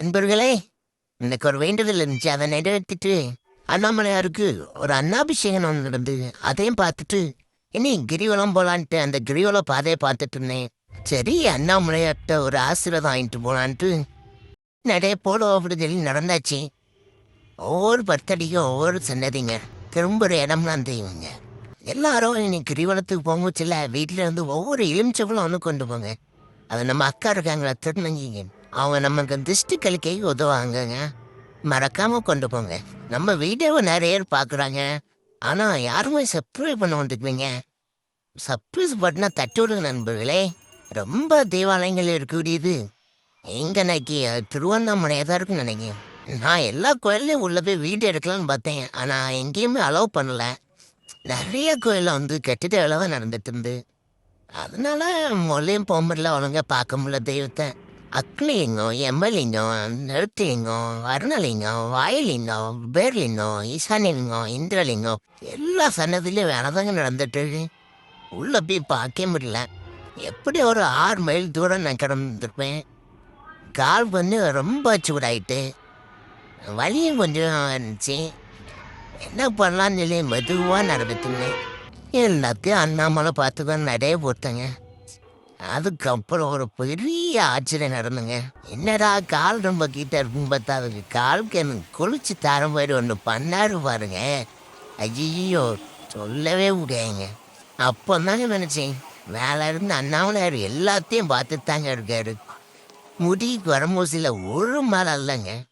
நண்பர்களே இன்னைக்கு ஒரு வேண்டுதல் இருந்துச்சு. அதை நிறைவேற்றிட்டு அண்ணாமலையாருக்கு ஒரு அன்னாபிஷேகம் ஒன்று நடந்தது அதையும் பார்த்துட்டு இனி கிரிவலம் போலான்ட்டு அந்த கிரிவல பாதையை பார்த்துட்டு இருந்தேன். சரி அண்ணாமலையார்கிட்ட ஒரு ஆசீர்வாதம் வாங்கிட்டு போலான்ட்டு நிறைய போட விடுதல் நடந்தாச்சு. ஒவ்வொரு பர்த்தடிக்கும் ஒவ்வொரு சன்னதிங்க. திரும்புகிற இடம்லாம் தெய்வங்க எல்லாரும் இன்னைக்கு கிரிவலத்துக்கு போங்கச்சில்ல வீட்டில் இருந்து ஒவ்வொரு எலுமிச்சவளும் ஒன்று கொண்டு போங்க. அது நம்ம அக்கா இருக்காங்களா திருநங்கிங்க. அவங்க நமக்கு திருஷ்டி உதவாங்கங்க மறக்காம கொண்டு போங்க. நம்ம வீடியோவை நிறைய பேர் பார்க்குறாங்க. ஆனால் யாருமே சப்ஸ்கிரைப் பண்ண வந்துக்குவீங்க சர்ப்ரைஸ் பட்டனா தட்டி விடுங்க நண்பர்களே. ரொம்ப தேவாலயங்கள் இருக்கக்கூடியது. எங்கே நக்கி திருவண்ணாமலையாக தான் இருக்குன்னு நினைக்கிறேன். நான் எல்லா கோயிலையும் உள்ள போய் வீடியோ எடுக்கலாம்னு பார்த்தேன். ஆனால் எங்கேயுமே அலோவ் பண்ணல. நிறைய கோயிலில் வந்து கெட்டிட அளவாக நடந்துட்டு இருந்து. அதனால மொழியும் போக முடியல ஒழுங்காக பார்க்க முடியல தெய்வத்தை. அக்லிங்கம் எம்மலிங்கம் நெருத்திலிங்கம் வர்ணலிங்கம் வாயுலிங்கம் பேர்லிங்கம் ஈசானிலிங்கம் இந்திரலிங்கம் எல்லா சன்னதிலையும் வேலைதாங்க நடந்துட்டு இருக்கு. உள்ள போய் பார்க்க முடியல. எப்படி ஒரு ஆறு மைல் தூரம் நான் கிடந்துருப்பேன்? கால் வந்து ரொம்ப சூடாயிட்டு வலியும் கொஞ்சம் இருந்துச்சு. என்ன பண்ணலான்னு சொல்லி மெதுவாக நடந்துட்டுங்க எல்லாத்தையும் அண்ணாமலை பார்த்துக்க நிறைய போட்டாங்க. அதுக்கப்புறம் ஒரு பெரிய ஆச்சரியம் நடந்துங்க. என்னடா கால் ரொம்ப கிட்ட இருக்கும் பார்த்தா அதுக்கு காலுக்கு எனக்கு குளிச்சு தர மாதிரி ஒன்று பண்ணாரு பாருங்க. ஐயோ சொல்லவே முடியாதுங்க. அப்போ தாங்க நினச்சேன் மேலே இருந்து அண்ணாமலையார் எல்லாத்தையும் பார்த்து தாங்க இருக்காரு. முடி வரமூசியில் ஒரு மலை இல்லைங்க.